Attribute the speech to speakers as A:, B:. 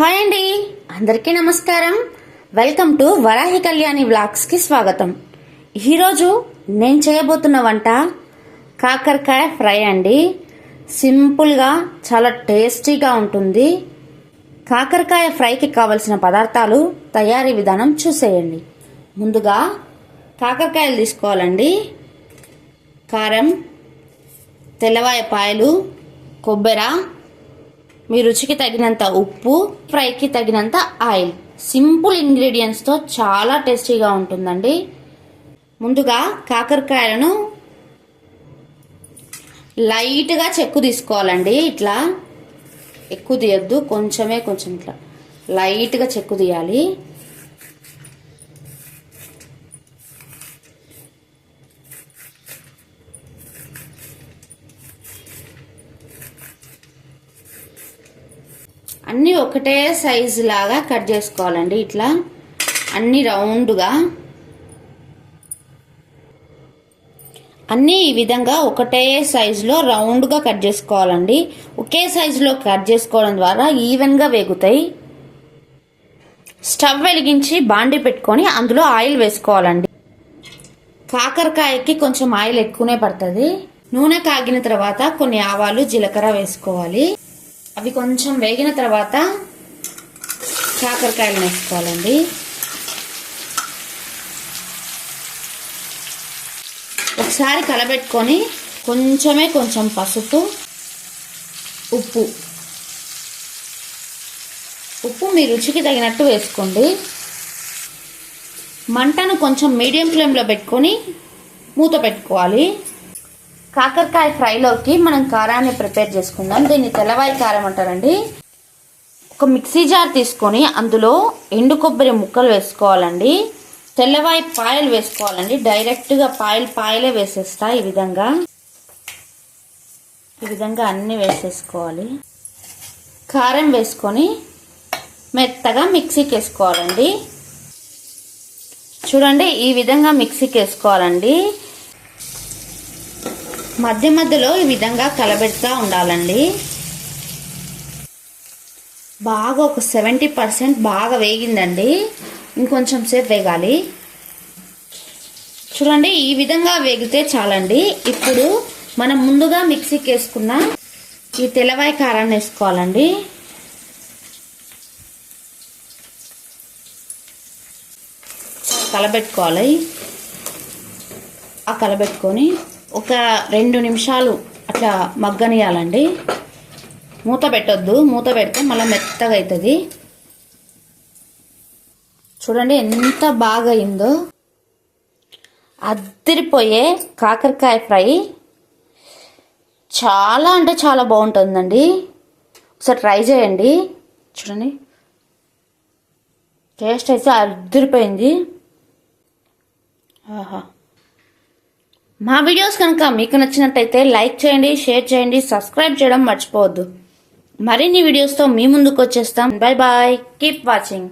A: Hi అండి. అందరికీ నమస్కారం. వెల్కమ్ టు వరాహి కళ్యాణి వ్లాగ్స్కి స్వాగతం. ఈరోజు నేను చేయబోతున్న వంట కాకరకాయ ఫ్రై అండి. సింపుల్గా చాలా టేస్టీగా ఉంటుంది. కాకరకాయ ఫ్రైకి కావలసిన పదార్థాలు తయారీ విధానం చూసేయండి. ముందుగా కాకరకాయలు తీసుకోవాలండి. కారం తెల్లవాయ పాయలు కొబ్బెర మీ రుచికి తగినంత ఉప్పు ఫ్రైకి తగినంత ఆయిల్. సింపుల్ ఇంగ్రీడియంట్స్తో చాలా టేస్టీగా ఉంటుందండి. ముందుగా కాకరకాయలను లైట్గా చెక్కు తీసుకోవాలండి. ఇట్లా ఎక్కువ తీయద్దు. కొంచెమే కొంచెం ఇట్లా లైట్గా చెక్కు తీయాలి. అన్నీ ఒకటే సైజు లాగా కట్ చేసుకోవాలండి. ఇట్లా అన్నీ రౌండ్గా. అన్నీ ఈ విధంగా ఒకటే సైజులో రౌండ్గా కట్ చేసుకోవాలండి. ఒకే సైజులో కట్ చేసుకోవడం ద్వారా ఈవెన్గా వేగుతాయి. స్టవ్ వెలిగించి బాండి పెట్టుకొని అందులో ఆయిల్ వేసుకోవాలండి. కాకరకాయకి కొంచెం ఆయిల్ ఎక్కువనే పడుతుంది. నూనె కాగిన తర్వాత కొన్ని ఆవాలు జీలకర్ర వేసుకోవాలి. అవి కొంచెం వేగిన తర్వాత కాకరకాయలు వేసుకోవాలండి ఒకసారి కలబెట్టుకొని కొంచెమే కొంచెం పసుపు ఉప్పు. ఉప్పు మీ రుచికి తగినట్టు వేసుకోండి. మంటను కొంచెం మీడియం ఫ్లేమ్లో పెట్టుకొని మూత పెట్టుకోవాలి. కాకరకాయ ఫ్రైలోకి మనం కారాన్ని ప్రిపేర్ చేసుకుందాం. దీన్ని తెల్లవాయి కారం అంటారండి. ఒక మిక్సీ జార్ తీసుకొని అందులో ఎండు కొబ్బరి ముక్కలు వేసుకోవాలండి. తెల్లవాయి పాయలు వేసుకోవాలండి. డైరెక్ట్గా పాయలు పాయలే వేసేస్తా ఈ విధంగా. ఈ విధంగా అన్నీ వేసేసుకోవాలి. కారం వేసుకొని మెత్తగా మిక్సీకి వేసుకోవాలండి. చూడండి ఈ విధంగా మిక్సీకి వేసుకోవాలండి. మధ్య మధ్యలో ఈ విధంగా కలబెడుతూ ఉండాలండి. బాగా ఒక సెవెంటీ పర్సెంట్ బాగా వేగిందండి. ఇంకొంచెం సేపు వేగాలి. చూడండి ఈ విధంగా వేగితే చాలండి. ఇప్పుడు మనం ముందుగా మిక్సీకి వేసుకున్న ఈ తెల్లవాయి కారాన్ని వేసుకోవాలండి. కలబెట్టుకోవాలి. ఆ కలబెట్టుకొని ఒక రెండు నిమిషాలు అట్లా మగ్గనియాలండి. మూత పెట్టొద్దు. మూత పెడితే మళ్ళీ మెత్తగా అవుతుంది చూడండి ఎంత బాగా అయిందో అద్దరిపోయే కాకరకాయ ఫ్రై. చాలా అంటే చాలా బాగుంటుందండి. ఒకసారి ట్రై చేయండి. చూడండి. టేస్ట్ అయితే అద్దరిపోయింది ఆహా. మా వీడియోస్ కనుక మీకు నచ్చినట్టయితే లైక్ చేయండి షేర్ చేయండి సబ్స్క్రైబ్ చేయడం మర్చిపోవద్దు. మరిన్ని వీడియోస్తో మీ ముందుకు వచ్చేస్తాం. Bye bye keep watching